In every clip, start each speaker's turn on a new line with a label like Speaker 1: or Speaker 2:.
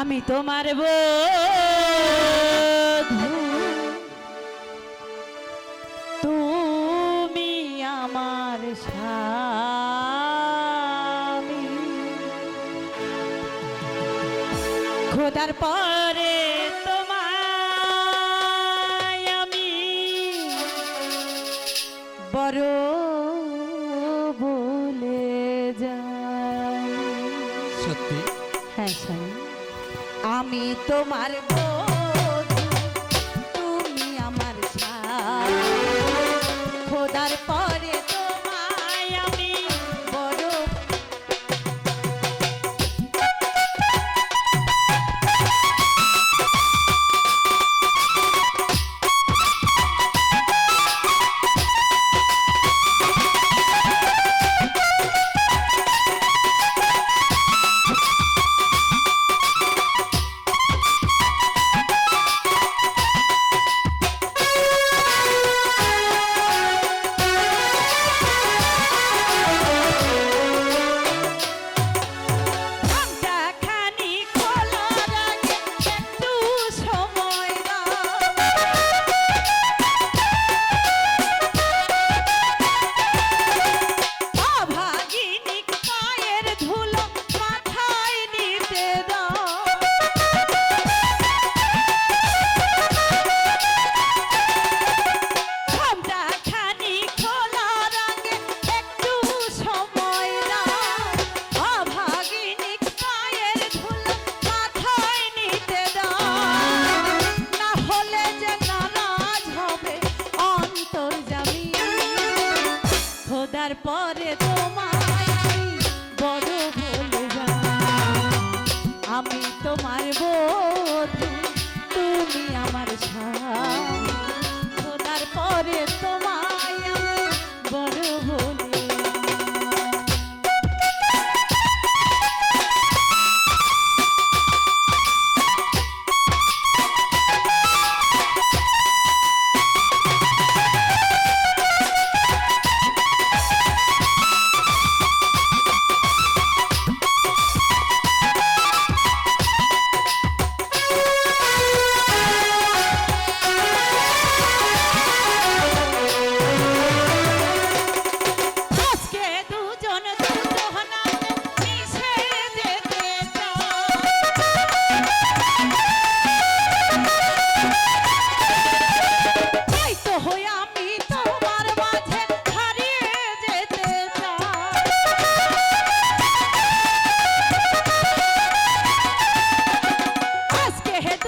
Speaker 1: আমি তোমার বধূ তুমি আমার স্বামী। খোদার পরে তোমায় আমি বড় বলে যাই।
Speaker 2: সত্যি?
Speaker 1: হ্যাঁ স্বামী। আমি তোমার বধূ, হবে অন্তর্জামী খোদার পরে তোমার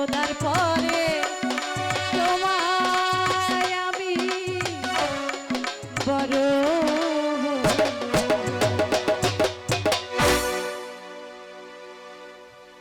Speaker 1: খোদার পরে তোমায় আমি বড়